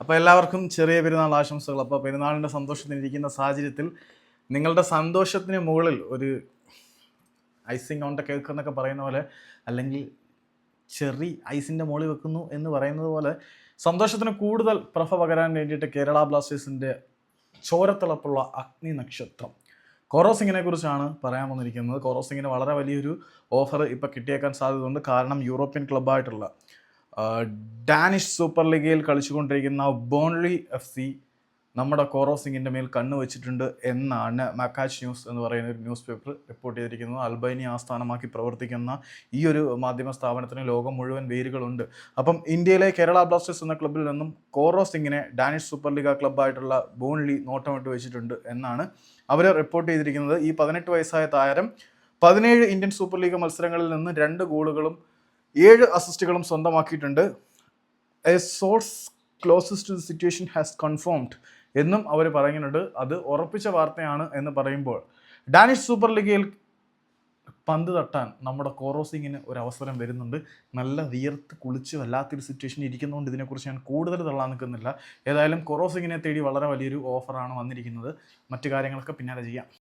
അപ്പോൾ എല്ലാവർക്കും ചെറിയ പെരുന്നാൾ ആശംസകൾ. അപ്പോൾ പെരുന്നാളിന്റെ സന്തോഷത്തിനിരിക്കുന്ന സാഹചര്യത്തിൽ നിങ്ങളുടെ സന്തോഷത്തിന് മുകളിൽ ഒരു ഐസിങ് ഓൺ ദ കേക്ക് എന്നൊക്കെ പറയുന്ന പോലെ അല്ലെങ്കിൽ ചെറി ഐസിന്റെ മുകളിൽ വെക്കുന്നു എന്ന് പറയുന്നത് പോലെ സന്തോഷത്തിന് കൂടുതൽ പ്രഭ പകരാൻ വേണ്ടിയിട്ട് കേരള ബ്ലാസ്റ്റേഴ്സിന്റെ ചോരത്തിളപ്പുള്ള അഗ്നി നക്ഷത്രം. കോറോസിങ്ങിനെ കുറിച്ചാണ് പറയാൻ വന്നിരിക്കുന്നത്. കോറോസിങ്ങിന് വളരെ വലിയൊരു ഓഫർ ഇപ്പോൾ കിട്ടിയേക്കാൻ സാധ്യതയുണ്ട്. കാരണം യൂറോപ്യൻ ക്ലബ്ബായിട്ടുള്ള ഡാനിഷ് സൂപ്പർ ലീഗയിൽ കളിച്ചുകൊണ്ടിരിക്കുന്ന ബോൺലി എഫ് സി നമ്മുടെ കോറോ സിംഗിന്റെ മേൽ കണ്ണു വെച്ചിട്ടുണ്ട് എന്നാണ് മക്കാച്ച് ന്യൂസ് എന്ന് പറയുന്ന ഒരു ന്യൂസ് പേപ്പർ റിപ്പോർട്ട് ചെയ്തിരിക്കുന്നത്. അൽബൈനി ആസ്ഥാനമാക്കി പ്രവർത്തിക്കുന്ന ഈ ഒരു മാധ്യമ സ്ഥാപനത്തിന് ലോകം മുഴുവൻ വേരുകളുണ്ട്. അപ്പം ഇന്ത്യയിലെ കേരള ബ്ലാസ്റ്റേഴ്സ് എന്ന ക്ലബ്ബിൽ നിന്നും കോറോ സിംഗിനെ ഡാനിഷ് സൂപ്പർ ലീഗ ക്ലബ്ബായിട്ടുള്ള ബോൺലി നോട്ടമിട്ട് വെച്ചിട്ടുണ്ട് എന്നാണ് അവർ റിപ്പോർട്ട് ചെയ്തിരിക്കുന്നത്. ഈ പതിനെട്ട് വയസ്സായ താരം പതിനേഴ് ഇന്ത്യൻ സൂപ്പർ ലീഗ് മത്സരങ്ങളിൽ നിന്ന് രണ്ട് ഗോളുകളും ഏഴ് അസിസ്റ്റുകളും സ്വന്തമാക്കിയിട്ടുണ്ട്. A source closest to the situation has confirmed എന്നും അവർ പറയുന്നുണ്ട്. അത് ഉറപ്പിച്ച വാർത്തയാണ് എന്ന് പറയുമ്പോൾ. ഡാനിഷ് സൂപ്പർ ലീഗിൽ പന്ത് തട്ടാൻ നമ്മുടെ കോറോസിങ്ങിന് ഒരു അവസരം വരുന്നുണ്ട്. നല്ല വിയർത്ത് കുളിച്ച് വല്ലാത്തൊരു സിറ്റുവേഷൻ ഇരിക്കുന്നതുകൊണ്ട് ഇതിനെക്കുറിച്ച് ഞാൻ കൂടുതൽ തള്ളാൻ നിൽക്കുന്നില്ല. ഏതായാലും കോറോസിങ്ങിനെ തേടി വളരെ വലിയൊരു ഓഫറാണ് വന്നിരിക്കുന്നത്. മറ്റു കാര്യങ്ങളൊക്കെ പിന്നാലെ ചെയ്യാം.